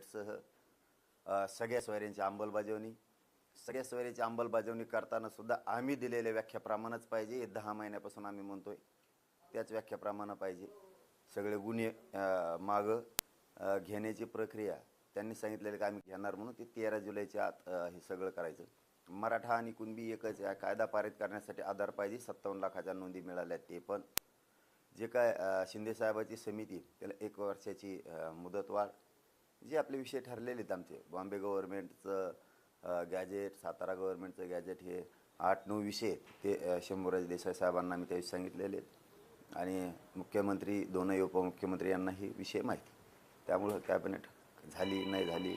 बजेटसह सगळ्या सोयऱ्यांची अंमलबजावणी सगळ्या सोयऱ्याची अंमलबजावणी करताना सुद्धा आम्ही दिलेल्या व्याख्याप्रमाणेच पाहिजे हे दहा महिन्यापासून आम्ही म्हणतोय. त्याच व्याख्याप्रमाणे पाहिजे. सगळे गुन्हे मागं घेण्याची प्रक्रिया त्यांनी सांगितलेलं की आम्ही घेणार म्हणून ते तेरा जुलैच्या आत हे सगळं करायचं. मराठा आणि कुणबी एकच कायदा पारित करण्यासाठी आधार पाहिजे. सत्तावन्न लाखाच्या नोंदी मिळाल्या ते पण. जे काय शिंदेसाहेबाची समिती त्याला एक वर्षाची मुदतवाढ जे आपले विषय ठरलेले आहेत आमचे. बॉम्बे गव्हर्नमेंटचं गॅजेट सातारा गव्हर्नमेंटचं गॅजेट हे आठ नऊ विषय ते शंभूराज देसाई साहेबांना मी त्यावेळी सांगितलेले आहेत. आणि मुख्यमंत्री दोनही उपमुख्यमंत्री यांना हे विषय माहिती. त्यामुळं कॅबिनेट झाली नाही झाली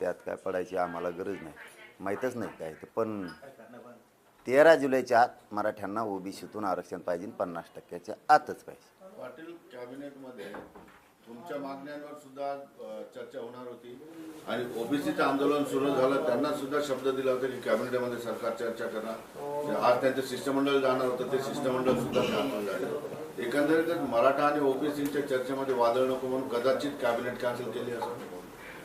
त्यात काय पडायची आम्हाला गरज नाही. माहीतच नाही काय ते. पण तेरा जुलैच्या आत मराठ्यांना ओबीसीतून आरक्षण पाहिजे पन्नास टक्क्याच्या आतच पाहिजे. पाटील कॅबिनेटमध्ये तुमच्या मागण्यांवर सुद्धा चर्चा होणार होती. आणि ओबीसीचं आंदोलन सुरू झालं त्यांना सुद्धा शब्द दिला होता की कॅबिनेटमध्ये सरकार चर्चा करणार. आज त्यांचं शिष्टमंडळ जाणार होतं ते शिष्टमंडळ सुद्धा कॅन्सल झालं एकंदरीतच मराठा आणि ओबीसीच्या चर्चेमध्ये वादळ नको म्हणून कदाचित कॅबिनेट कॅन्सल केली असं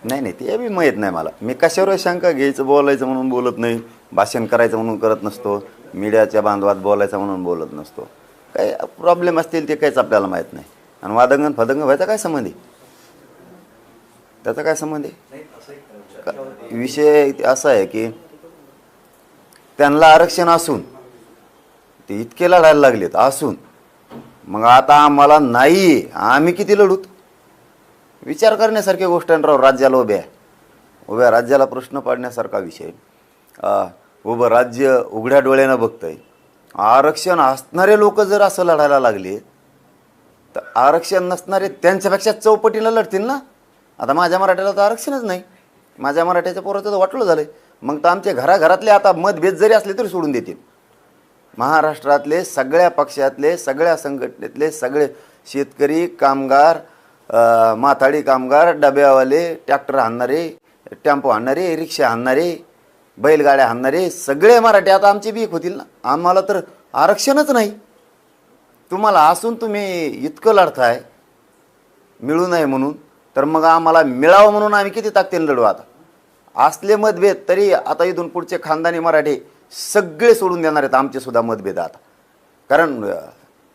नाही नाही ते बी माहीत नाही मला. मी कशावर शंका घ्यायचं बोलायचं म्हणून बोलत नाही. भाषण करायचं म्हणून करत नसतो. मीडियाच्या बांधवात बोलायचं म्हणून बोलत नसतो. काही प्रॉब्लेम असतील ते काहीच आपल्याला माहीत नाही. आणि वादंगन फदंग व्हायचा काय संबंध आहे? त्याचा काय संबंध आहे? का- विषय असा आहे की त्यांना आरक्षण असून ते इतके लढायला लागलेत असून मग आता आम्हाला नाही आम्ही किती लढूत? विचार करण्यासारख्या गोष्ट राव राज्याला उभ्या उभ्या राज्याला प्रश्न पाडण्यासारखा विषय. उभं राज्य उघड्या डोळ्यानं बघतंय. आरक्षण असणारे लोक जर असं लढायला लागले तर आरक्षण नसणारे त्यांच्यापेक्षा चौपटीनं लढतील ना? आता माझ्या मराठ्याला तर आरक्षणच नाही. माझ्या मराठ्याच्या पोराचं तर वाटलं आहे मग तर आमच्या घराघरातले आता मतभेद जरी असले तरी सोडून देतील. महाराष्ट्रातले सगळ्या पक्षातले सगळ्या संघटनेतले सगळे शेतकरी कामगार माथाडी कामगार डब्यावाले ट्रॅक्टर आणणारे टेम्पो हाणणारे रिक्षा हाणणारे बैलगाड्या हाणणारे सगळे मराठी आता आमचे बीक होतील ना? आम्हाला तर आरक्षणच नाही. तुम्हाला असून तुम्ही इतकं लढताय मिळू नये म्हणून तर मग आम्हाला मिळावं म्हणून आम्ही किती ताकदीने लढू आता? असले मतभेद तरी आता इथून पुढचे खानदानी मराठे सगळे सोडून देणार आहेत आमचेसुद्धा मतभेद आता. कारण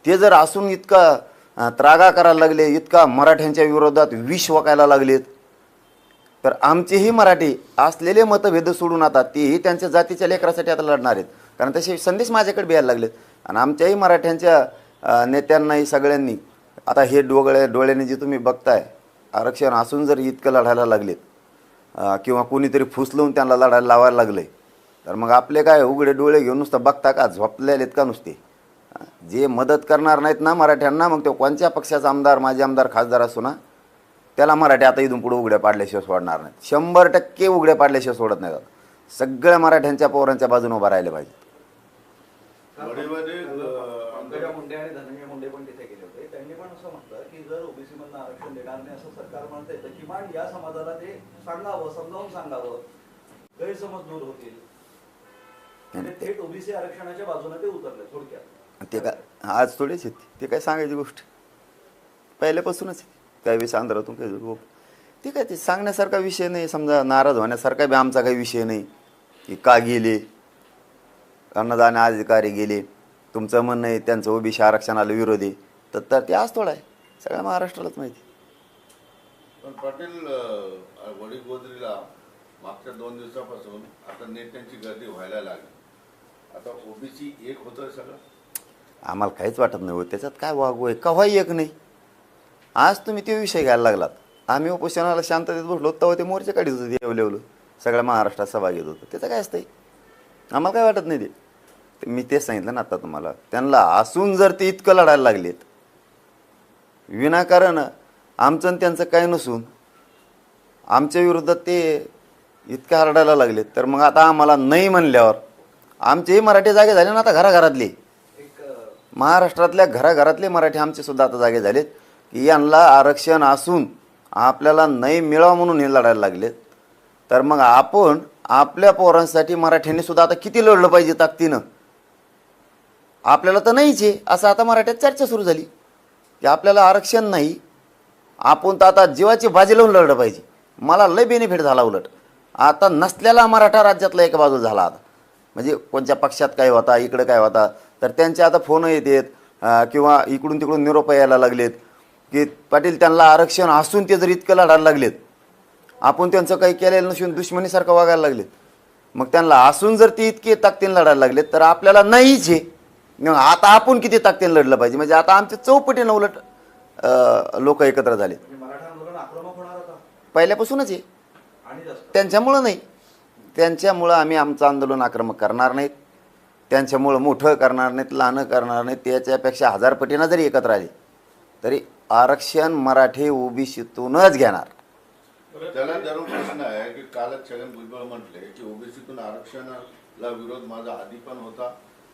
ते जर असून इतका त्रागा करायला लागले इतका मराठ्यांच्या विरोधात विष वकायला लागलेत तर आमचेही मराठी असलेले मतभेद सोडून आता तेही त्यांच्या जातीच्या लेकरासाठी आता लढणार आहेत. कारण तसे संदेश माझ्याकडे बिहायला लागलेत. आणि आमच्याही मराठ्यांच्या नेत्यांनाही सगळ्यांनी आता हे डोगळ्या डोळ्याने जे तुम्ही बघताय आरक्षण असून जर इतकं लढायला लागलेत किंवा कोणीतरी फुसलवून त्यांना लढायला लावायला लागलंय तर मग आपले काय उघडे डोळे घेऊन नुसतं बघता का? झोपलेलेत का नुसते? जे मदत करणार नाहीत ना मराठ्यांना मग तो कोणत्या पक्षाचा आमदार माजी आमदार खासदार असो ना त्याला मराठी आता इथून पुढे उघड्या पाडल्याशिवाय सोडणार नाहीत. शंभर टक्के उघड्या पाडल्याशिवाय सोडत नाही आता. सगळ्या मराठ्यांच्या पोरांच्या बाजूने उभा राहिले पाहिजे. पंकजा मुंडे आणि धनंजय मुंडे पण तिथे गेले होते. त्यांनी पण असं म्हटलं की जर ओबीसी मधनं आरक्षण देणार नाही असं सरकार म्हणतंय तर किमान या समाजाला ते सांगावं समजावून सांगावं. गैरसमज दूर होतील. थेट ओबीसी आरक्षणाच्या बाजूने ते उतरले थोडक्यात. ते काय आज थोडीच येते ते काय सांगायची गोष्ट? पहिल्यापासूनच त्यावेळेस आंध्रातून काय लोक ते काय ते सांगण्यासारखा विषय नाही. समजा नाराज होण्यासारखा बी आमचा काही विषय नाही. की का गेले? अन्नदान अधिकारी गेले? तुमचं म्हणणं आहे त्यांचं ओबीसी आरक्षणाला विरोध तर तर ते आज थोडा आहे. सगळ्या महाराष्ट्रालाच माहिती पण पाटील अ, वडील गोदरीला मागच्या दोन दिवसापासून आता नेत्यांची गर्दी व्हायला लागली. आता ओबीसी एक होतोय सगळं? आम्हाला काहीच वाटत नाही हो. त्याच्यात काय वागू आहे? कव्हाही एक नाही. आज तुम्ही ते विषय घ्यायला लागलात. आम्ही उपोषणाला शांततेत बसलो तेव्हा ते मोर्चे काढीत होते येवलेवलं सगळ्या महाराष्ट्रात सभा घेत होतं. त्याचं काय असतंय? आम्हाला काय वाटत नाही ते? मी ते सांगितलं ना आता तुम्हाला. त्यांना असून जर ते इतकं लढायला लागलेत विनाकारण आमचं आणि त्यांचं काय नसून आमच्या विरुद्ध ते इतकं हरडायला लागलेत. तर मग आता आम्हाला नाही म्हणल्यावर आमचेही मराठी जागे झाले ना आता घराघरातले. महाराष्ट्रातल्या घराघरातले मराठी आमचे सुद्धा आता जागे झालेत की यांना आरक्षण असून आपल्याला नाही मिळावं म्हणून हे लढायला लागलेत. तर मग आपण आपल्या पोरांसाठी मराठ्यांनी सुद्धा आता किती लढलं पाहिजे ताकदीनं? आपल्याला तर नाहीच आहे. असं आता मराठ्यात चर्चा सुरू झाली. की आपल्याला आरक्षण नाही. आपण तर आता जीवाची बाजी लावून लढलं पाहिजे. मला लय बेनिफिट झाला उलट. आता नसलेला मराठा राज्यातला एका बाजूला झाला आता. म्हणजे कोणत्या पक्षात काय होता इकडं काय होता. तर त्यांचे आता फोन येतात. किंवा इकडून तिकडून निरोप यायला लागलेत. की पाटील त्यांना आरक्षण असून ते जर इतकं लढायला लागलेत. आपण त्यांचं काही केलेलं नसून दुश्मनीसारखं वागायला लागलेत. मग त्यांना असून जर ती इतके ताकदीन लढायला लागलेत तर आपल्याला नाहीच आहे. मग आता आपण किती ताकदीने लढलं पाहिजे? म्हणजे आता आमच्या चौपटीनं उलट लोक एकत्र झाले म्हणजे मराठा आंदोलन आक्रमक होणार आता पहिल्यापासूनच आहे. त्यांच्यामुळं नाही. त्यांच्यामुळं आम्ही आमचं आंदोलन आक्रमक करणार नाहीत. त्यांच्यामुळं मोठं करणार नाहीत लहानं करणार नाहीत. त्याच्यापेक्षा हजार पटीनं जरी एकत्र आले तरी आरक्षण मराठी ओबीसीतूनच घेणार. त्याला धरून प्रश्न आहे की कालच छगन भुजबळ म्हटले की ओबीसीतून आरक्षणाला विरोध माझा आधी पण होता.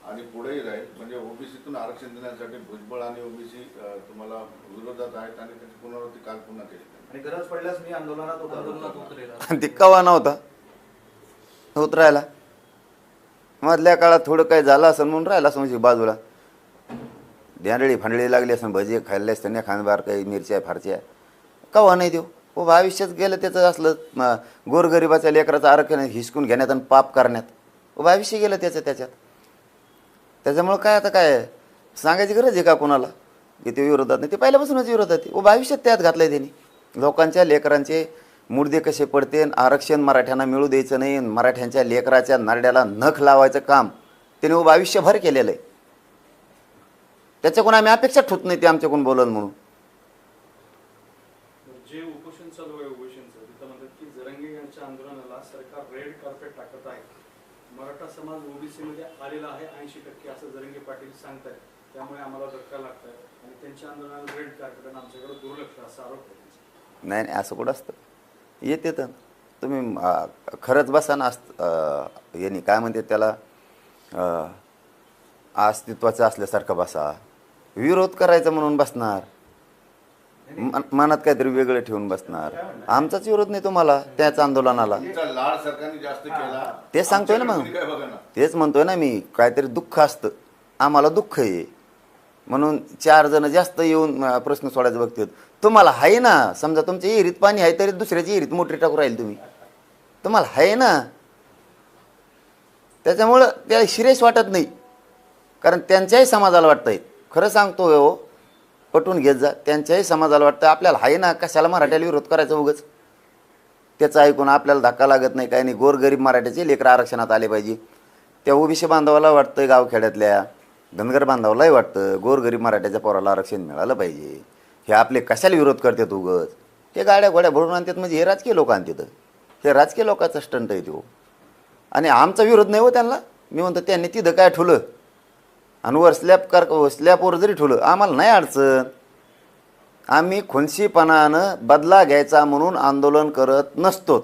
आणि पुढेही राहील. म्हणजे ओबीसीतून आरक्षण देण्यासाठी भुजबळ आणि ओबीसी तुम्हाला विरोधात आहेत आणि त्याची पुनरावृत्ती काल पुन्हा केली. आणि गरज पडल्यास मी आंदोलनात उतरतो आणि ते कवा नव्हता? उतरायला. मधल्या काळात थोडं काय झालं असं म्हणून राहिला असं म्हणजे बाजूला. ध्यानळी फांडळी लागली असं भजी खाल्ले असताना खांदबार काही मिरच्या फारच्या कवा नाही देऊ? हो भविष्यात गेलं त्याचं असलं गोरगरिबाच्या लेकराचं आरक्षण हिसकून घेण्यात आणि पाप करण्यात. हो भविष्य गेलं त्याचं त्याच्यात. त्याच्यामुळं काय आता काय? सांगायची गरज आहे का कोणाला? की ते विरोधात नाही. ते पहिल्यापासूनच विरोधात आहे. व भविष्यात त्यात घातलं आहे त्यांनी. लोकांच्या लेकरांचे मुडदे कसे पडते आणि आरक्षण मराठ्यांना मिळू द्यायचं नाही मराठ्यांच्या लेकराच्या नारड्याला नख लावायचं काम त्याने व आयुष्यभर केलेलं आहे. त्याच्याकडून आम्ही अपेक्षा ठेवत नाही ते आमच्याकडून बोलल म्हणून जे उपोषण चालू आहे उपोषणचं तिथं म्हणतात की जरंगे यांच्या आंदोलनाला सरकार रेड कार्पेट टाकत आहे मराठा समाज ओबीसीमध्ये आलेला आहे. ऐंशी टक्के असं जरंगे पाटील सांगतायत. त्यामुळे आम्हाला धक्का लागतोय. आणि त्यांच्या आंदोलनाला ग्रेड कार्यक्रम आमच्याकडे दुर्लक्ष असा आरोप आहे नाही नाही असं कुठं असतं? येते तर तुम्ही खरंच बसा ना अस्त यांनी काय म्हणते त्याला? अस्तित्वाचं असल्यासारखं बसा. विरोध करायचा म्हणून बसणार. मन- मनात काहीतरी वेगळं ठेवून बसणार. आमचाच विरोध नाही तुम्हाला त्याच आंदोलनाला. तुमचा लाड सरकारने जास्त केला. ते सांगतोय ना मग. आमच्याकडे कोणी काय बघा ना. तेच म्हणतोय ना मी काहीतरी दुःख असतं. आम्हाला दुःख आहे. म्हणून चार जण जास्त येऊन अं, प्रश्न सोडायचं बघतात. तुम्हाला आहे ना समजा तुमच्या विहिरीत पाणी आहे तरी दुसऱ्याची विहिरीत मोटरी टाकू राहील तुम्ही. तुम्हाला आहे ना. त्याच्यामुळं त्याला शिरेश वाटत नाही. कारण त्यांच्याही समाजाला वाटतंय. खरं सांगतो हो. पटवून घेत जा. त्यांच्याही समाजाला वाटतं आपल्याला आहे ना कशाला मराठ्याला विरोध करायचा उगच? त्याचं ऐकून आपल्याला धक्का लागत नाही काही नाही. गोरगरीब मराठ्याचे लेकरं आरक्षणात आले पाहिजे. त्या ओबीसी बांधवाला वाटतं गावखेड्यातल्या धनगर बांधवालाही वाटतं गोरगरीब मराठ्याच्या पोराला आरक्षण मिळालं पाहिजे. हे आपले कशाला विरोध करतात उगच? हे गाड्या गोड्या भरून आणतात म्हणजे हे राजकीय लोक आणतात. हे राजकीय लोकांचा स्टंट आहे तो. आणि आमचा विरोध नाही हो त्यांना. मी म्हणतो त्यांनी तिथं काय ठेवलं आणि वर स्लॅब कर स्लॅबवर जरी ठेवलं आम्हाला नाही अडचण. आम्ही खुनशीपणानं बदला घ्यायचा म्हणून आंदोलन करत नसतोत.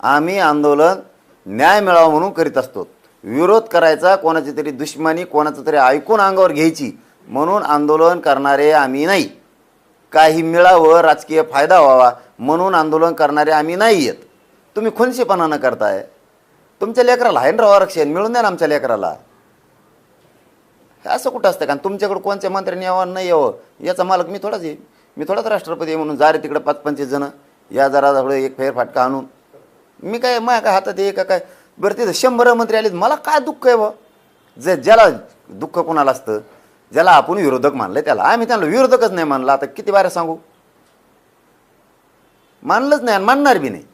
आम्ही आंदोलन न्याय मिळावा म्हणून करीत असतो विरोध करायचा कोणाची तरी दुश्मनी कोणाचं तरी ऐकून अंगावर घ्यायची म्हणून आंदोलन करणारे आम्ही नाही. काही मिळावं राजकीय फायदा व्हावा म्हणून आंदोलन करणारे आम्ही नाही आहेत तुम्ही खुनशीपणानं करताय. तुमच्या लेकराला आहे ना राव आरक्षण मिळून द्या ना आमच्या लेकराला. असं कुठं असतं का? आणि तुमच्याकडे कोणत्या मंत्र्यांनी यावं नाही यावं? याचा मालक मी थोडाच आहे. मी थोडाच राष्ट्रपती आहे म्हणून जा रे तिकडे पाच पंचवीस जण. या जरा थोडं एक फेर फाटका आणून. मी काय माझ्या काय हातात आहे का काय? बरं तिथं शंभर मंत्री आले मला काय दुःख आहे बा जे ज्याला दुःख कोणाला असतं ज्याला आपण विरोधक मानलं त्याला. आम्ही त्यांना विरोधकच नाही मानला. आता किती बारा सांगू? मानलंच नाही आणि मानणार बी नाही.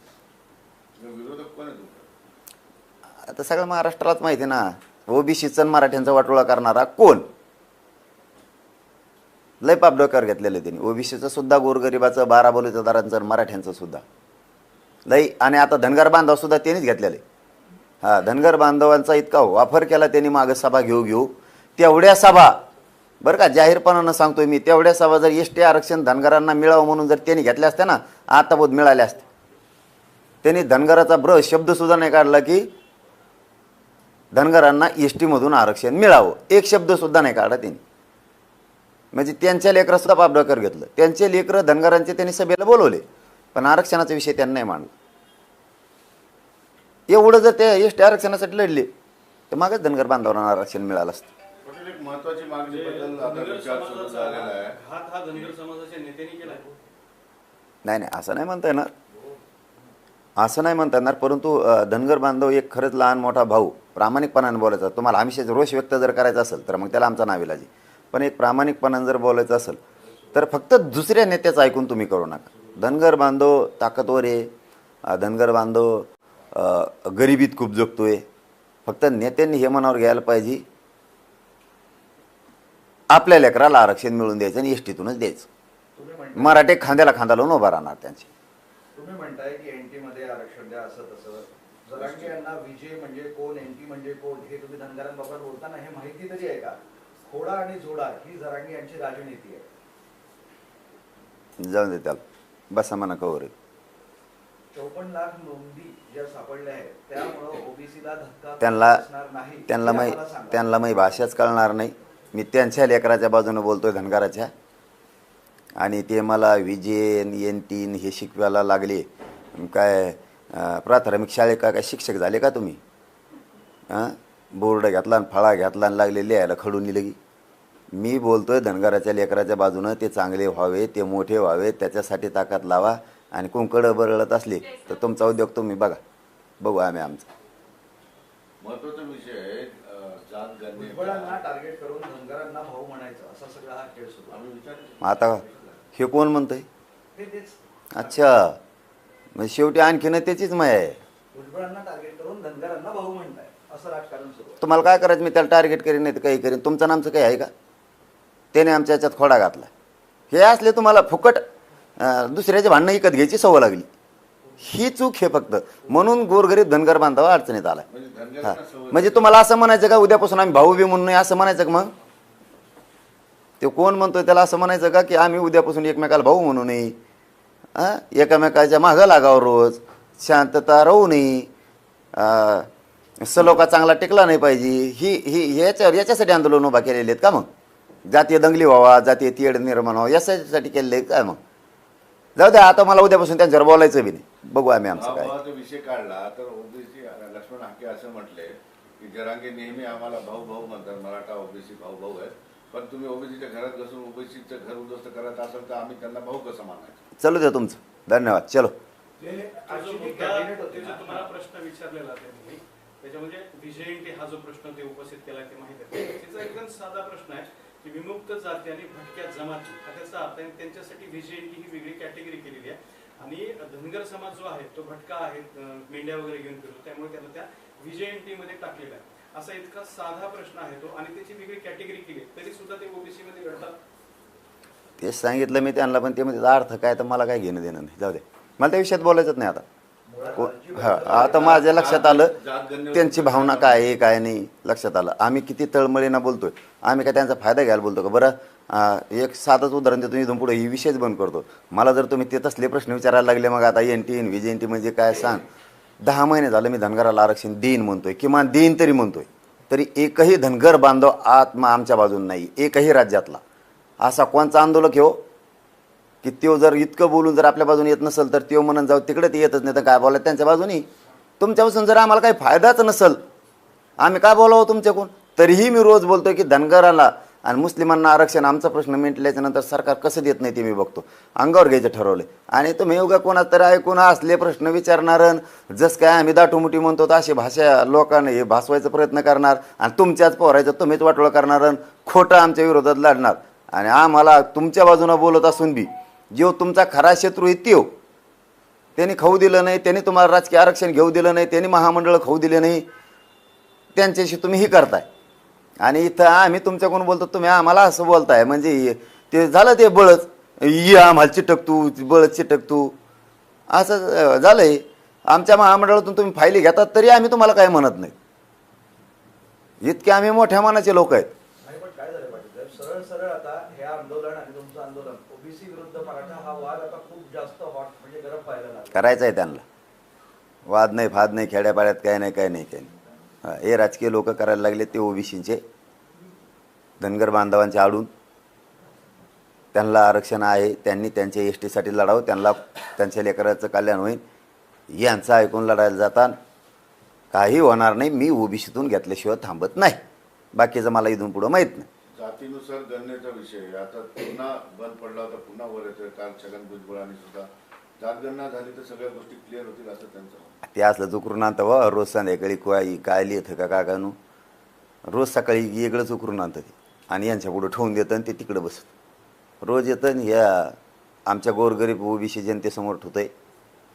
आता सगळं महाराष्ट्रालाच माहिती आहे ना. ओबीसीचा मराठ्यांचा वाटोळा करणारा कोण? लय पाप डोक्यावर घेतलेलं त्यांनी. ओबीसीचं सुद्धा गोरगरिबाचं बारा बलुतेदारांचं आणि मराठ्यांचं सुद्धा. लई आणि आता धनगर बांधव सुद्धा त्यांनीच घेतलेले. हा धनगर बांधवांचा इतका वापर केला त्यांनी मागं सभा घेऊ घेऊ. तेवढ्या सभा बरं का जाहीरपणानं सांगतोय मी तेवढ्या सभा जर एस टी आरक्षण धनगरांना मिळावं म्हणून जर त्यांनी घेतल्या असत्या ना आता बोध मिळाल्या असत्या. त्यांनी धनगराचा ब्र शब्दसुद्धा नाही काढला की धनगरांना एस टीमधून आरक्षण मिळावं. एक शब्दसुद्धा नाही काढला त्यांनी म्हणजे त्यांच्या लेकरं सुद्धा पापडकर घेतलं. त्यांचे लेकरं धनगरांचे त्यांनी सभेला बोलवले. पण आरक्षणाचा विषय त्यांनी नाही मांडला. एवढं जर ते एस टी आरक्षणासाठी लढले तर मागच धनगर बांधवांना आरक्षण मिळालं असतं. महत्वाची मागणी नाही नाही असं नाही म्हणता येणार. असं नाही म्हणता येणार परंतु धनगर बांधव एक खरंच लहान मोठा भाऊ प्रामाणिकपणाने बोलायचा तुम्हाला आमिषाचा रोष व्यक्त जर करायचा असेल तर मग त्याला आमचा नाविलाजी. पण एक प्रामाणिकपणाने जर बोलायचं असेल तर फक्त दुसऱ्या नेत्याचं ऐकून तुम्ही करू नका. धनगर बांधव ताकदवर आहे धनगर बांधव गरिबीत खूप जगतोय. फक्त नेत्यांनी हे मनावर घ्यायला पाहिजे. आपल्या लेकराला आरक्षण मिळून द्यायचं आणि एस टीतूनच द्यायचं. मराठे खांद्याला खांदा लावून उभा राहणार त्यांची. तुम्ही म्हणताय की एनटी मध्ये आरक्षण द्या असं तसं. जरांगे यांना विजय म्हणजे कोण एनटी म्हणजे कोण हे तुम्ही धनगरांबाबत बोलताना हे माहिती तरी आहे का? खोडा आणि जोडा ही जरांगे यांची राजनीती आहे. जाऊन दे त्याला. बसा म्हणा कवर. चौपन्न लाख नोंदी ज्या सापडल्या आहेत त्यामुळं ओबीसीला धक्का त्यांना त्यांना माही. त्यांना माही भाषाच कळणार नाही. मी त्यांच्या लेकराच्या बाजूने बोलतोय धनगराच्या. आणि ते मला विजेन एन तीन हे शिकवायला लागले. काय प्राथमिक शाळेत का काय शिक्षक झाले का तुम्ही? हां बोर्ड घेतला आणि फळा घेतला आणि लागले लिहायला खडून लगी मी बोलतोय धनगराच्या लेकराच्या बाजूनं ते चांगले व्हावे ते मोठे व्हावे त्याच्यासाठी ताकद लावा आणि कुंकडं बरळत असले तर तुमचा उद्योग तुम्ही बघा. बघू आम्ही आमचा. महत्त्वाचा विषय जात टार्गेट करून धनगरांना भाऊ म्हणायचं असा सगळा हा खेळ सुरू. आम्ही विचार मग आता हे कोण म्हणतंय? अच्छा. म्हणजे शेवटी आणखीन त्याचीच माय आहे. भुजबळांना टार्गेट करून धनगरांना भाऊ म्हणताय. असं राजकारण सुरू आहे तुम्हाला काय करायचं? मी त्याला टार्गेट करीन नाही तर काही करीन. तुमचं नामचं काही आहे का? त्याने आमच्या याच्यात खोडा घातला. हे असले तुम्हाला फुकट दुसऱ्याचे भांडणं विकत घ्यायची सवय लागली. ही चूक हे फक्त. म्हणून गोरगरीब धनगर बांधावा अडचणीत आलाय. म्हणजे हा. म्हणजे तुम्हाला असं म्हणायचं का उद्यापासून आम्ही भाऊ बी म्हणून नाही असं म्हणायचं का मग? ते कोण म्हणतोय त्याला असं म्हणायचं का की आम्ही उद्यापासून एकमेकाला भाऊ म्हणू नये? हां? एकामेकाच्या मागं लागावं रोज. शांतता राहू नये. सलोखा चांगला टिकला नाही पाहिजे. ही ही याच्या याच्यासाठी आंदोलन उभा केलेले आहेत का मग? जातीय दंगली व्हावा जातीय तीड निर्माण व्हावा याच्यासाठी केलेले आहेत काय मग? जाऊ द्या आता मला उद्यापासून त्यांच्यावर बोलायचं बी नाही. बघू आम्ही आमचं काय. विषय काढला तर ओबीसी लक्ष्मण हाके असं म्हटले की जरांगे नेहमी आम्हाला भाऊ भाऊ म्हणतात मराठा ओबीसी भाऊ भाऊ आहेत. पण तुम्ही ओबीसीच्या घरात बसून ओबीसीचं घर उद्ध्वस्त करत असाल तर आम्ही त्यांना भाऊ कसं मानायचं? चलू द्या तुमचं. धन्यवाद. चलो. ते जो actually मुद्दा cabinet होते ते जो ना. तुम्हाला प्रश्न विचारलेला त्यांनी त्याच्यामध्ये विजयंती हा जो प्रश्न ते उपस्थित केला ते माहिती आहे. त्याचा एकदम साधा प्रश्न आहे की विमुक्त जाती आणि भटक्या जमाती हा त्याचा अर्थ आहे त्यांच्यासाठी विजयंती ही वेगळी कॅटेगरी केलेली आहे. आणि धनगर समाज जो आहे तो भटका आहे अं, मेंढ्या वगैरे घेऊन फिरतो त्यामुळे त्याला त्या विजयंती मध्ये टाकलेला आहे. असा इतका साधा प्रश्न आहे तो आणि त्याची वेगळी कॅटेगरी केली. तरी सुद्धा ते ओबीसी मध्ये घडतात. तेच सांगितलं मी त्यांना पण ते म्हणजे अर्थ काय तर मला काय घेणं देणं नाही. जाऊ दे. मला त्या विषयात बोलायचंच नाही आता. हा आता माझ्या लक्षात आलं त्यांची भावना काय आहे काय नाही लक्षात आलं. आम्ही किती तळमळीनं बोलतोय. आम्ही काय त्यांचा फायदा घ्यायला बोलतो का? बरं एक साधंच उदाहरण देतो इथून पुढे ही विषयच बंद करतो. मला जर तुम्ही ते तसले प्रश्न विचारायला लागले मग आता N T N V N T म्हणजे काय सांग? दहा महिने झालं मी धनगराला आरक्षण देईन म्हणतोय किमान देईन तरी म्हणतोय. तरी एकही धनगर बांधव आत्मा आमच्या बाजून नाही एकही राज्यातला. असा कोणचा आंदोलक हो? की त्यो जर इतकं बोलून जर आपल्या बाजून येत नसेल तर त्यो म्हणून जाऊ तिकडे ते येतच नाही तर काय बोलायचं त्यांच्या बाजूनी? तुमच्यापासून जर आम्हाला काही फायदाच नसेल आम्ही काय बोलावं तुमच्याकडून? तरीही मी रोज बोलतोय की धनगराला आणि मुस्लिमांना आरक्षण आमचा प्रश्न मिटल्याच्या नंतर सरकार कसं देत नाही ते मी बघतो. अंगावर घ्यायचं ठरवलं आणि तुम्ही उगा कोणात तरी ऐकून असले प्रश्न विचारणार जस काय आम्ही दाटोमुटी म्हणतो तर अशी भाषा लोकांना हे भासवायचा प्रयत्न करणार आणि तुमच्याच पोहरायचं तुम्हीच वाटोळं करणार खोटं आमच्या विरोधात लढणार. आणि आम्हाला तुमच्या बाजूनं बोलत असून बी जो तुमचा खरा शत्रू आहे त्यो त्यांनी खाऊ दिलं नाही त्यांनी तुम्हाला राजकीय आरक्षण घेऊ दिलं नाही त्यांनी महामंडळ खाऊ दिले नाही त्यांच्याशी तुम्ही हे करताय. आणि इथं आम्ही तुमच्याकडून बोलतो तुम्ही आम्हाला असं बोलताय. म्हणजे ते झालं ते बळच. ये आम्हाला चिटक तू बळच चिटक तू. असं झालंय. आमच्या महामंडळातून तुम्ही फायली घेतात तरी आम्ही तुम्हाला काय म्हणत नाही. इतके आम्ही मोठ्या मनाचे लोक आहेत. नाही पण काय झालं पाहिजे साहेब? सरळ सरळ आता हे आंदोलन आणि तुमचं आंदोलन ओबीसी विरुद्ध मराठा हा वाद आता खूप जास्त हॉट म्हणजे गरम करायचं आहे त्यांना. वाद नाही फाद नाही खेड्यापाड्यात काय नाही काय नाही काय नाही. हे राजकीय लोक करायला लागले ते ओबीसीचे. धनगर बांधवांचे आडून. त्यांना आरक्षण आहे त्यांनी त्यांच्या एस टीसाठी लढावं त्यांना त्यांच्या लेकराचं कल्याण होईल यांचं ऐकून लढायला जातात काही होणार नाही मी ओबीसीतून घेतल्याशिवाय थांबत नाही. बाकीचं मला इथून पुढं माहीत नाही. जातीनुसार गणनेचा विषय आता पुन्हा बंद पडला होता पुन्हा वर येतोय काल छगन भुजबळांनी सुद्धा. जातगणना झाली तर सगळ्या गोष्टी क्लिअर होतील असं त्यांचं ते असलं चुकरून आणतं वा रोज संध्याकाळी काय काय लिहितं का काय कानू रोज सकाळी वेगळं उकरून आणतं ते. आणि यांच्या पुढं ठेवून देतं आणि ते तिकडं बसतं. रोज येतं आणि ह्या आमच्या गोरगरीब ओबीसी जनतेसमोर ठेवतंय.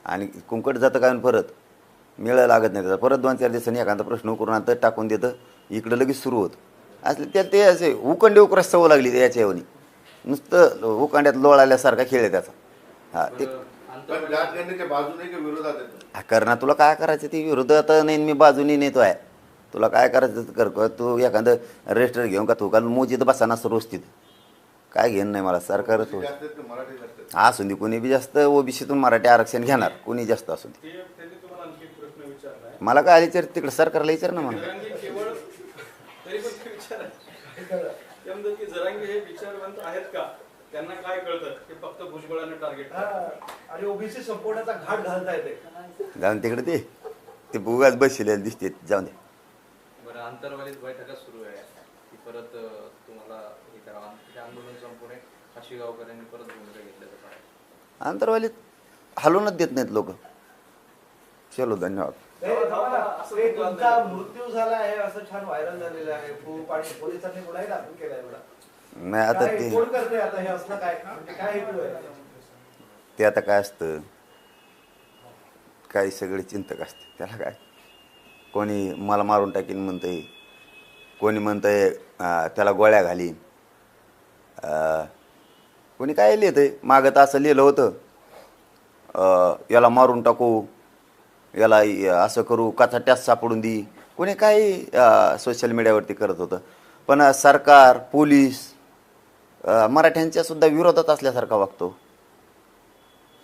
आणि कुंकट जातं काय परत? मिळायला लागत नाही त्याचा. परत दोन चार दिवसांनी एखादा प्रश्न उकरून आणतं टाकून देतं. इकडं लगेच सुरू होतं. असले त्या ते असे उकंडे उकरास सवय लागली याच्या याच्यावनी नुसतं उकांड्यात लोळाल्यासारखा खेळ आहे त्याचा. हा ते पण जातगणनेच्या बाजूने की विरोधात येतं? कर ना तुला काय करायचं? ती विरोधात नाही मी बाजूनी नेतो आहे तुला काय करायचं ते कर तू एखादं रजिस्टर घेऊन का तू? काल मोजीत बसा ना रोज तिथं काय घेणं नाही मला सरकारच जास्त आहेत की मराठी जास्त आहेत? असू दे कोणी बी जास्त ओबीसीतून मराठी आरक्षण घेणार कोणी जास्त असू दे. ते त्यांनी तुम्हाला आणखी एक प्रश्न विचारलाय मला काय विचार तिकडे सरकारला विचार ना मला जरांगे हे विचारवंत आहेत का? त्यांना काय कळतं? ते फक्त भुजबळांना टार्गेट हा, आणि ओबीसी संपवण्याचा घाट घालता येते जाऊन तिकडे ते ते बुगाच बसलेले दिसते. जाऊन दे. बरं आंतरवालीत बैठका सुरू आहे. की परत तुम्हाला हे ते आंदोलन संपवणे. अशी गावकऱ्यांनी परत भूमिका घेतल्याचं आंतरवालीत हलवूनच देत नाहीत लोक. चलो धन्यवाद. मृत्यू झाला आहे. असं छान व्हायरल झालेलं आहे. पोलिसांनी गुन्हाही दाखल केलाय एवढा. नाही आता काय ते कोण आता हे असलं काय? म्हणजे काय हेतू आहे? ते आता काय असतं? काही सगळे चिंतक असते. त्याला काय? कोणी मला मारून टाकीन म्हणतंय. कोणी म्हणतंय अं, त्याला गोळ्या घालीन. अं, कोणी काय लिहितंय? मागं तर असं लिहिलं होतं. अं, याला मारून टाकू. याला इ- असं करू. काचा टॅस सापडून दी. कोणी काय सोशल मीडियावरती करत होतं. पण सरकार पोलीस मराठ्यांच्या सुद्धा विरोधात असल्यासारखा वागतो.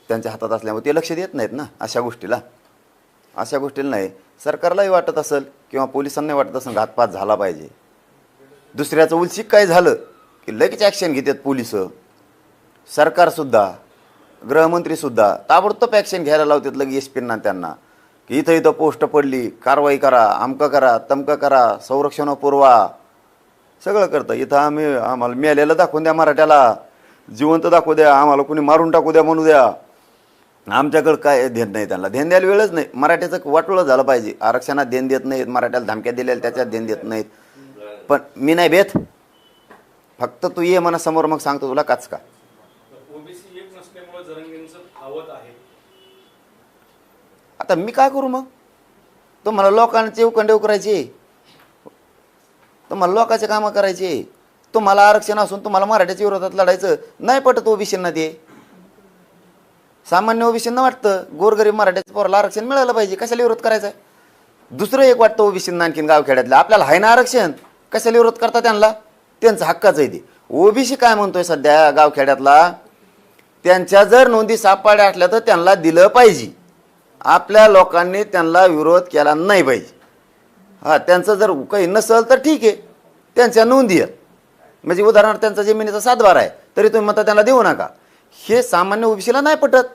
त्यांच्या हातात असल्यामुळे ते लक्ष देत नाहीत ना अशा गोष्टीला. अशा गोष्टीला नाही. सरकारलाही वाटत असेल किंवा पोलिसांनाही वाटत असेल घातपात झाला पाहिजे. दुसऱ्याचं उलशिक काय झालं की लगेच ॲक्शन घेतात पोलिसं. सरकारसुद्धा गृहमंत्रीसुद्धा ताबडतोब ॲक्शन घ्यायला लावतात लगेच एस पींना त्यांना. की इथं इथं पोस्ट पडली कारवाई करा आमकं करा तमकं करा संरक्षण पुरवा सगळं करतं. इथं आम्ही आम्हाला मेलेलं दाखवून द्या मराठ्याला. जिवंत दाखवू द्या. आम्हाला कोणी मारून टाकू द्या म्हणू द्या. आमच्याकडं काय ध्यान नाही त्यांना. ध्यान द्यायला वेळच नाही. मराठ्याचं वाटोळं झालं पाहिजे. आरक्षणात ध्यान देत नाहीत. मराठ्याला धमक्या दिलेल्या त्याच्यात ध्यान देत नाहीत. पण मी नाही बेत फक्त तू ये मना समोर मग सांगतो तुला काच का. आता मी काय करू मग? तुम्हाला लोकांचे उकंडे उकरायचे. तुम्हाला लोकांचे कामं करायचे. तुम्हाला आरक्षण असून तुम्हाला मराठ्याच्या विरोधात लढायचं नाही पटत ओबीसींना ते. सामान्य ओबीसींना वाटतं गोरगरीब मराठ्याच्या पोराला आरक्षण मिळालं पाहिजे कशाला विरोध करायचा? दुसरं एक वाटतं ओबीसींना आणखीन गावखेड्यातलं. आपल्याला आहे ना आरक्षण? कशाला विरोध करता त्यांना? त्यांचा हक्काचं आहे ते. ओबीसी काय म्हणतोय सध्या गावखेड्यातला? त्यांच्या जर नोंदी सापड्या असल्या तर त्यांना दिलं पाहिजे. आपल्या लोकांनी त्यांना विरोध केला नाही पाहिजे. हां त्यांचं जर काही नसेल तर ठीक आहे. त्यांच्या नोंदी आहेत. म्हणजे उदाहरणार्थ त्यांचा जमिनीचा सातबार आहे तरी तुम्ही म्हणता त्यांना देऊ नका. हे सामान्य ओबीसीला नाही पटत.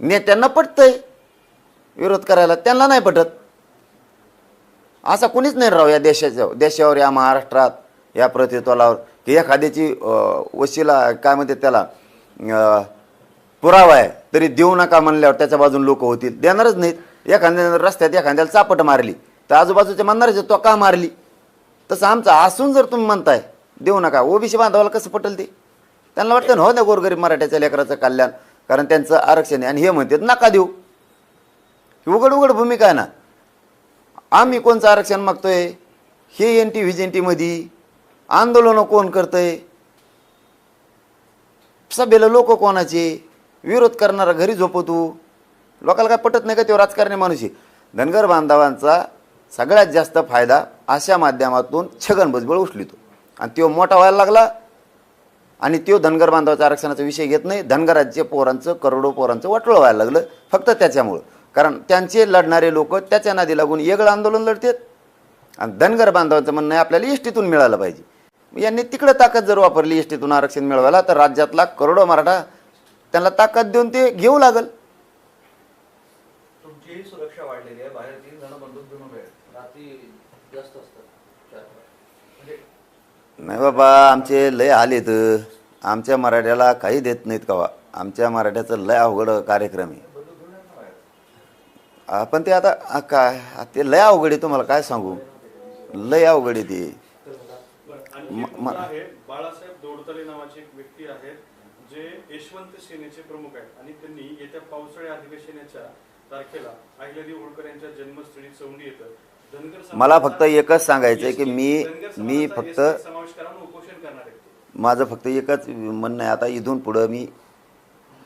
नेत्यांना पटतंय. विरोध करायला त्यांना नाही पटत. असा कोणीच नाही राहू या देशाच्या देशावर या महाराष्ट्रात या प्रतित्वालावर. की एखाद्याची वशीला काय म्हणते त्याला पुरावा आहे तरी देऊ नका म्हणल्यावर त्याच्या बाजून लोक होतील. देणारच नाहीत. एखाद्या रस्त्यात एखाद्याला चापट मारली. तर आजूबाजूच्या म्हणणारच तो का मारली? तसं आमचं असून जर तुम्ही म्हणताय देऊ नका. ओबीसी बांधवाला कसं पटेल ते? त्यांना वाटतं ना हो ना गोरगरीब मराठ्याच्या लेकराचं कल्याण कारण त्यांचं आरक्षण आहे. आणि हे म्हणतात नका देऊ. ही उघड उघड भूमिका आहे ना. आम्ही कोणचं आरक्षण मागतोय? हे एन टी व्ही टीमध्ये आंदोलनं कोण करतंय? सभेला लोक कोणाचे? विरोध करणारा घरी झोपवतो लोकाला काय पटत नाही का तो राजकारणी माणूस आहे? धनगर बांधवांचा सगळ्यात जास्त फायदा अशा माध्यमातून छगन भुजबळ उचलितो. आणि तो मोठा व्हायला लागला आणि तो धनगर बांधवाचा आरक्षणाचा विषय घेत नाही. धनगराच्या पोरांचं करोडो पोरांचं वाटोळं व्हायला लागलं फक्त त्याच्यामुळं. कारण त्यांचे लढणारे लोक त्याच्या नादी लागून येगळं आंदोलन लढतात. आणि धनगर बांधवांचं म्हणणं आहे आपल्याला एसटीतून मिळालं पाहिजे. यांनी तिकडं ताकद जर वापरली एसटीतून आरक्षण मिळवायला तर राज्यातला करोडो मराठा त्यांना ताकद देऊन ते घेऊ लागल तुमचीही सुरक्षा वाढलेली आहे बाहेर तीन जण बंदूक घेऊन उभे आहेत. रात्री जास्त असतात चार वेळा. म्हणजे नाही बाबा आमचे लय हाल येत आमच्या मराठ्याला काही देत नाहीत कवा. आमच्या मराठ्याचं लय अवघड कार्यक्रम आहे. पण ते आता काय ते लय अवघड आहे तुम्हाला काय सांगू? लय अवघड आहे ते. बाळासाहेब दोडतले नावाचे एक व्यक्ती आहेत जे यशवंत सेनेचे प्रमुख आहेत. आणि त्यांनी येत्या पावसाळी अधिवेशनाच्या तारखेला अहिल्यादेवी होळकर यांच्या जन्मस्थळी चौंडी येतं. मला फक्त एकच सांगायचंय की ST मी मी फक्त. माझं फक्त एकच म्हणणं आहे आता इथून पुढं मी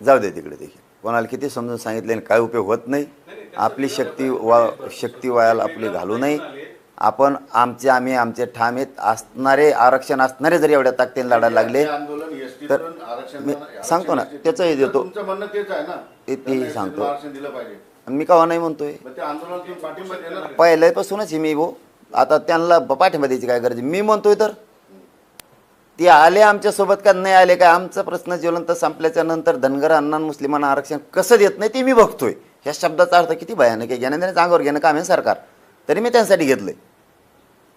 जाऊ दे तिकडे देखील कोणाला किती समजून सांगितले आणि काय उपयोग होत नाही आपली शक्ती वा शक्ती वायाला आपली घालू नये आपण आमचे आम्ही आमचे ठाम आहेत असणारे आरक्षण असणारे जरी एवढ्या ताकदीने लढायला लागले तर मी सांगतो ना, त्याचंही देतो. तुमचं म्हणणं तेच आहे ना ते- तेही सांगतो. आणि मी कवा नाही म्हणतोय? पहिल्यापासूनच आहे मी भो आता त्यांना पाठिंबा द्यायची काय गरज आहे? मी म्हणतोय तर. ते आले आमच्यासोबत का नाही आले काय? आमचा प्रश्न ज्वलंत संपल्याच्या नंतर धनगर अण्णा मुस्लिमांना आरक्षण कसं देत नाही ते मी बघतोय. ह्या शब्दाचा अर्थ किती भयानक आहे. घेण्या देण्याचं अंगावर घेणं काम आहे सरकार. तरी मी त्यांच्यासाठी घेतलंय.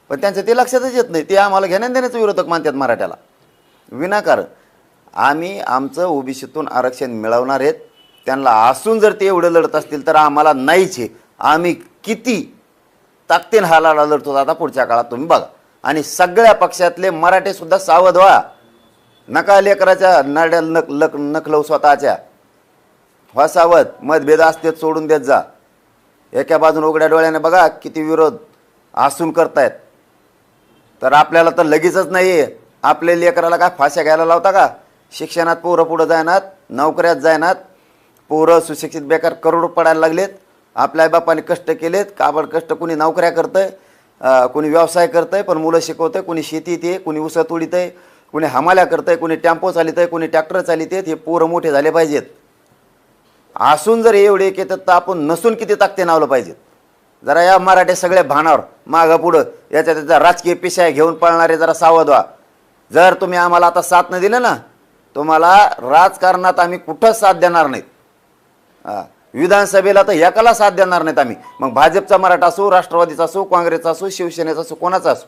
पण त्यांचं ते लक्षातच येत नाही. ते आम्हाला घेण्या देण्याचं विरोधक मानतात मराठ्याला. विनाकारण. आम्ही आमचं ओबीसीतून आरक्षण मिळवणार आहेत. त्यांना असून जर ते एवढं लढत असतील तर आम्हाला नाहीच आहे. आम्ही किती ताकदीन हा लढा लढतो आता पुढच्या काळात तुम्ही बघा. आणि सगळ्या पक्षातले मराठेसुद्धा सावध व्हा नका लेकराच्या नाड्या नक लक नखलव स्वतःच्या. व्हा सावध मतभेद असते सोडून देत जा. एका बाजून उघड्या डोळ्याने बघा किती विरोध असून करतायत. तर आपल्याला तर लगेचच नाही आपल्या लेकराला काय फाश्या घ्यायला लावता का? शिक्षणात पोरं पुढं जायनात नोकऱ्यात जायनात पोरं सुशिक्षित बेकार करोड पडायला लागलेत. आपल्या बापाने कष्ट केलेत. काबड कष्ट कुणी नोकऱ्या करतंय कुणी व्यवसाय करतंय पण मुलं शिकवतंय कुणी शेती येते कुणी ऊस आहे कुणी हमाल्या करतंय कुणी टेम्पो आहे कुणी ट्रॅक्टर चालित हे पोरं मोठे झाले पाहिजेत. असून जर एवढे एक येतात तर आपण नसून किती ताकते नावलं पाहिजेत. जरा या मराठे सगळ्या भानावर मागं पुढं याच्या त्याचा राजकीय पेशा घेऊन पळणारे जरा सावध व्हा. जर तुम्ही आम्हाला आता साथ न दिलं ना तुम्हाला राजकारणात आम्ही कुठंच साथ देणार नाहीत. विधानसभेला तर एकाला साथ देणार नाहीत आम्ही. मग भाजपचा मराठा असो राष्ट्रवादीचा असो काँग्रेसचा असो शिवसेनेचा असो कोणाचा असो.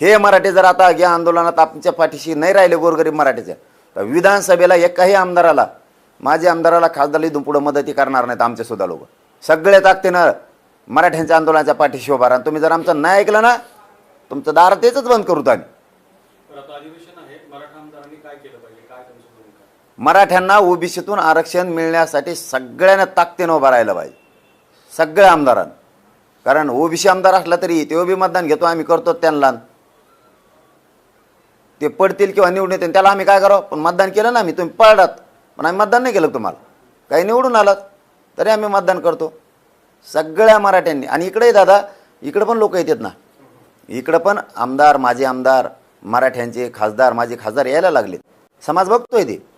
हे मराठे जर आता या आंदोलनात आमच्या पाठीशी नाही राहिले गोरगरीब मराठीच्या तर विधानसभेला एकाही आमदाराला माझ्या आमदाराला खासदार इथून पुढे मदती करणार नाहीत आमचे सुद्धा लोक. सगळे ताकदीनं मराठ्यांच्या आंदोलनाच्या पाठीशी उभा राहा. तुम्ही जर आमचं नाही ऐकलं ना तुमचं दार तेच बंद करू आम्ही तर आता अधिवेशन आहे मराठा आमदारांनी काय केलं पाहिजे काय त्यांचं भूमिका आहे? मराठ्यांना ओबीसीतून आरक्षण मिळण्यासाठी सगळ्यांना ताकदीनं उभं राहायला पाहिजे. सगळ्या आमदारांना. कारण ओबीसी आमदार असला तरी ते बी मतदान घेतो आम्ही करतो त्यांना. ते पडतील किंवा निवडून येतील त्याला आम्ही काय करावं? पण मतदान केलं ना आम्ही तुम्ही पळात पण आम्ही मतदान नाही केलं तुम्हाला. काही निवडून आलात तरी आम्ही मतदान करतो. सगळ्या मराठ्यांनी. आणि इकडे दादा इकडं पण लोक येतात ना. इकडं पण आमदार माझे आमदार मराठ्यांचे खासदार माझे खासदार यायला लागलेत. समाज बघतोय ते.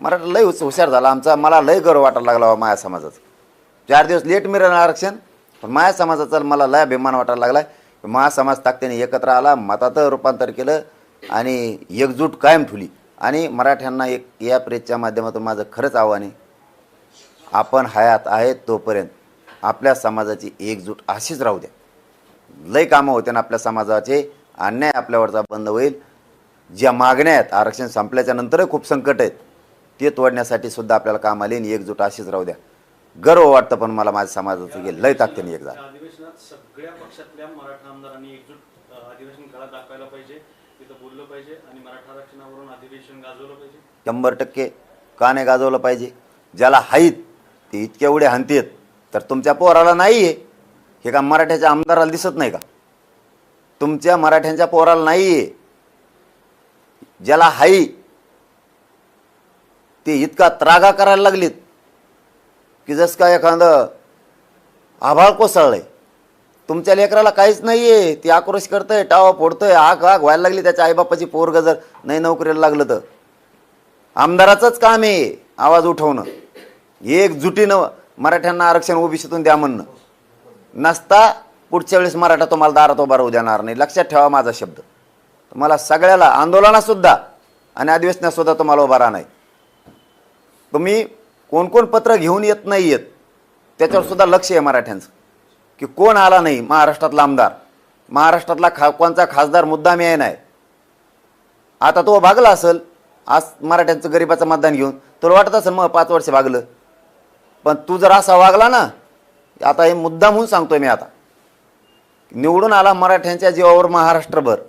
मराठा लय हुशार झाला आमचा. मला लय गर्व वाटायला लागला बा माया समाजाचा चार दिवस लेट मिळालं आरक्षण पण माया समाजाचा मला लय अभिमान वाटायला लागला माया समाज ताकदीने एकत्र आला मतात रूपांतर केलं आणि एकजूट कायम ठुली आणि मराठ्यांना एक या प्रेसच्या माध्यमातून माझं खरंच आव्हान आहे. आपण हयात आहेत तोपर्यंत आपल्या समाजाची एकजूट अशीच राहू द्या. लय कामं होते ना आपल्या समाजाचे. अन्याय आपल्यावरचा बंद होईल. ज्या मागण्या आहेत आरक्षण संपल्याच्या नंतरही खूप संकट आहेत. ते तोडण्यासाठी सुद्धा आपल्याला काम आले आणि एकजूट अशीच राहू द्या. गर्व वाटतं पण मला माझ्या समाजाचं गेलं लय ताकदीने एक त्या झालं अधिवेशनात सगळ्या पक्षातल्या मराठा आमदारांनी एकजूट अ, अधिवेशन काळात दाखवायला पाहिजे तिथं बोललं पाहिजे आणि मराठा आरक्षणावरून अधिवेशन गाजवलं पाहिजे. शंभर टक्के का नाही गाजवलं पाहिजे. ज्याला हाईत ते इतके एवढे हानतेत तर तुमच्या पोराला नाही आहे हे का मराठ्याच्या आमदाराला दिसत नाही का? तुमच्या मराठ्यांच्या पोराला नाही आहे ज्याला हाई ते इतका त्रागा करायला लागलीत की जसं का एखादं आभाळ कोसळलं आहे तुमच्या लेकराला काहीच नाही आहे ती आक्रोश करतंय टावा फोडतंय आग आग व्हायला लागली त्याच्या आईबापाची पोरग जर नाही नोकरीला लागलं तर. आमदाराचंच काम आहे आवाज उठवणं. एकजुटीनं मराठ्यांना आरक्षण ओबीसीतून द्या म्हणणं. नसता पुढच्या वेळेस मराठा तुम्हाला दारात उभा राहू देणार नाही. लक्षात ठेवा माझा शब्द. तुम्हाला सगळ्याला आंदोलनासुद्धा आणि अधिवेशनातसुद्धा तुम्हाला उभा राहणार तुम्ही कोण कोण पत्र घेऊन येत नाही येत त्याच्यावर सुद्धा लक्ष आहे मराठ्यांचं. की कोण आला नाही महाराष्ट्रातला आमदार. महाराष्ट्रातला खा कोणचा खासदार मुद्दा याय नाही. आता तो भागला असेल आज मराठ्यांचं गरिबाचं मतदान घेऊन तुला वाटत असेल मग पाच वर्ष भागलं. पण तू जर असा वागला ना आता हे मुद्दा म्हणून सांगतोय मी आता. निवडून आला मराठ्यांच्या जीवावर महाराष्ट्रभर.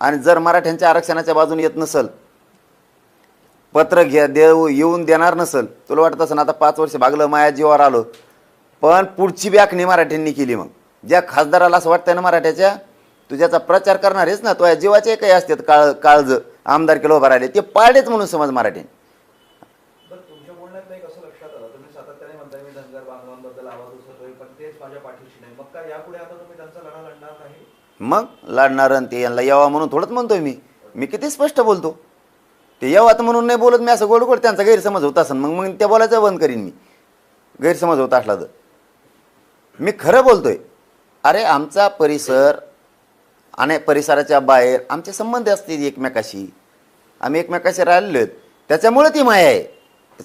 आणि जर मराठ्यांच्या आरक्षणाच्या बाजूने येत नसेल पत्र घ्या देऊ येऊन देणार नसल तुला वाटत असेल आता पाच वर्ष भागलं माया जीवावर आलो. पण पुढची बॅकनी मराठ्यांनी केली मग. ज्या खासदाराला असं वाटतंय ना मराठ्याच्या तू ज्याचा प्रचार करणार आहेस ना तो या जीवाचे काही असतात काळ काळज आमदार केलं उभा राहिले ते पाडेच म्हणून समज मराठ्यांनी. तर तुमच्या बोलण्यात नाही कसं लक्षात आलं? तुम्ही सातत्याने म्हणताय मी धनगर बांधवांबद्दल आवाज उचलतोय पण तेच माझ्या पाठीशी नाही. मग लाडणार ते यांना यावा म्हणून थोडंच म्हणतोय मी. मी किती स्पष्ट बोलतो. ते येवात म्हणून नाही बोलत मी असं गोड गोड त्यांचा गैरसमज होत असेल मग मग त्या बोलायचं बंद करीन मी. गैरसमज होत असला तर. मी खरं बोलतोय. अरे आमचा परिसर आणि परिसराच्या बाहेर आमचे संबंध असतील एकमेकाशी. आम्ही एकमेकाशी राहिलेलो आहेत. त्याच्यामुळे ती माया आहे.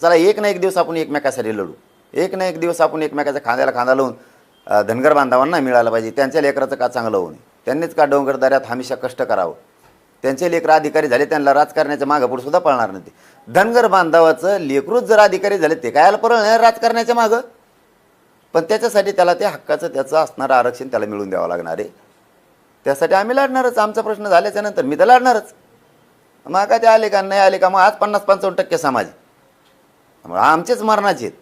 चला एक ना एक दिवस आपण एकमेकासाठी लढू. एक ना एक दिवस आपण एकमेकाच्या खांद्याला खांदा लावून धनगर बांधवांना मिळालं पाहिजे. त्यांच्या लेकराचं का चांगलं होऊ नये? त्यांनीच का डोंगरदाऱ्यात हमेशा कष्ट करावं? त्यांचे लेकरं अधिकारी झाले त्यांना राजकारण्याच्या मागं सुद्धा पळणार नाही ते. धनगर बांधवाचं लेकरूच जर अधिकारी झाले ते काय आलं नाही राजकारण्याच्या मागं? पण त्याच्यासाठी त्याला ते हक्काचं त्याचं असणारं आरक्षण त्याला मिळून द्यावं लागणार आहे. त्यासाठी आम्ही लढणारच. आमचा प्रश्न झाल्याच्यानंतर मी तर लढणारच. मग का ते आले का नाही आले का मग आज पन्नास पंचावन्न टक्के समाज त्यामुळे आमचेच मरणाचे आहेत.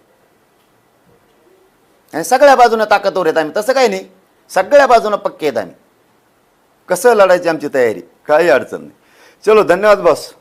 आणि सगळ्या बाजूनं ताकदवर येत आम्ही. तसं काही नाही. सगळ्या बाजूनं पक्के आहेत आम्ही. कसं लढायची आमची तयारी? काही अडचण नाही. चलो धन्यवाद बॉस